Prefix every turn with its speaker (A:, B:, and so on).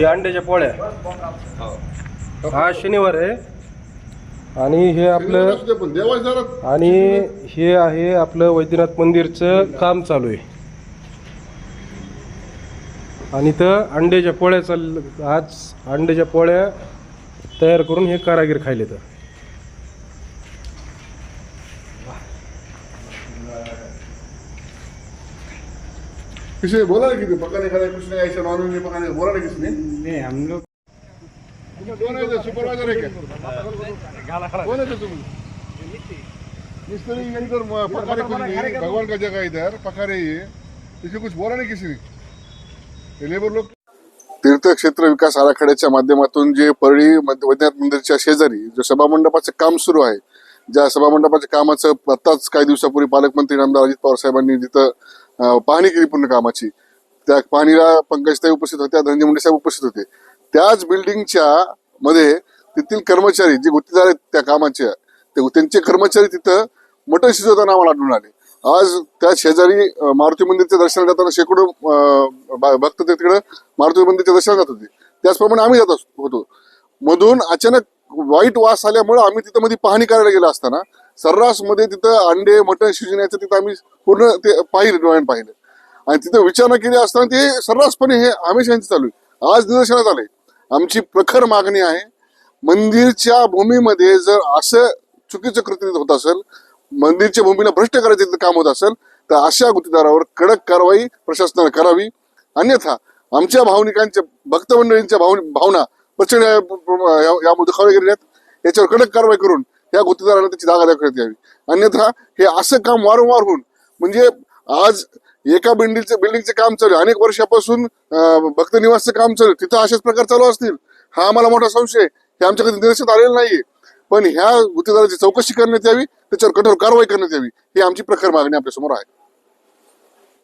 A: हे अंड्याच्या पोळ्या. हा शनिवार आहे. आणि हे आपलं
B: असू दे पण देवाच्या दारात
A: आणि हे आहे आपलं वैद्यनाथ मंदिरचं काम चालू आहे. आणि इथं अंड्याच्या पोळ्या चाल आज अंड्याच्या पोळ्या तयार करून हे कारागीर खायले तर
B: किसी बोला ना किती? पकाने खाना कुछ नहीं ऐसा नॉन वेज पकाने बोला ना किसी ने
C: नहीं हम लोग
B: दोन आहे सुपरवायझर आहे का? कोण आहे तुम्ही? मिस्त्री इधर पकारे कुछ नहीं. भगवान का जगह इधर? पकारे ही है इसे कुछ बोला नहीं किसी ने? लेबर लोग तीर्थक्षेत्र विकास आराखड्याच्या माध्यमातून जे परळी वैद्यनाथ मंदिरच्या शेजारी जो सभामंडपाचं काम सुरू आहे ज्या सभामंडपाच्या कामाचं आत्ताच काही दिवसापूर्वी पालकमंत्री नामदार अजित पवार साहेबांनी तिथं अं, पाहणी केली पूर्ण कामाची. त्या पाहणीला पंकजताई उपस्थित होत्या धनंजय मुंडे साहेब उपस्थित होते. त्याच बिल्डिंगच्या मध्ये तेथील कर्मचारी जे गुत्तेदार आहेत त्या कामाचे ते त्यांचे कर्मचारी तिथं मटण शिजवताना आम्हाला आढळून आले. आज त्या शेजारी मारुती मंदिरच्या दर्शनाला जाताना शेकडो भक्त ते तिकडं मारुती मंदिरच्या दर्शनाला जात होते. त्याचप्रमाणे आम्ही जात होतो. मधून अचानक वाईट वास आल्यामुळे आम्ही तिथं मध्ये पाहणी करायला गेलो असताना सर्रासमध्ये तिथं अंडे मटण शिजण्याचं तिथं आम्ही पूर्ण ते पाहिलं डोळ्यानं पाहिलं. आणि तिथं विचारणा केली असताना ते सर्रासपणे हे हमेशा यांचं चालू आहे. आज निदर्शनात आले आमची प्रखर मागणी आहे मंदिरच्या भूमीमध्ये जर असं चुकीचं कृती होत असेल मंदिरच्या भूमीला भ्रष्ट करायचं तिथं काम होत असेल तर अशा गुत्तेदारावर कडक कारवाई प्रशासनाने करावी. अन्यथा आमच्या भावनिकांच्या भक्तमंडळींच्या भावना भावना प्रचंड या- या- गेलेले आहेत. याच्यावर कडक कारवाई करून या गुत्तेदाराला त्याची जागा दाखवण्यात यावी. अन्यथा हे असं काम वारंवार होऊन म्हणजे आज एका बिल्डिंगचं बिल्डिंगचं काम चालू अनेक वर्षापासून भक्त निवासचं काम चालू तिथं अशाच प्रकार चालू असतील. हा आम्हाला मोठा संशय हे आमच्याकडे निदर्शनात आलेलं नाहीये. पण ह्या गुत्तेदाराची चौकशी करण्यात यावी. त्याच्यावर कठोर कारवाई करण्यात यावी. ही आमची प्रखर मागणी आपल्यासमोर आहे.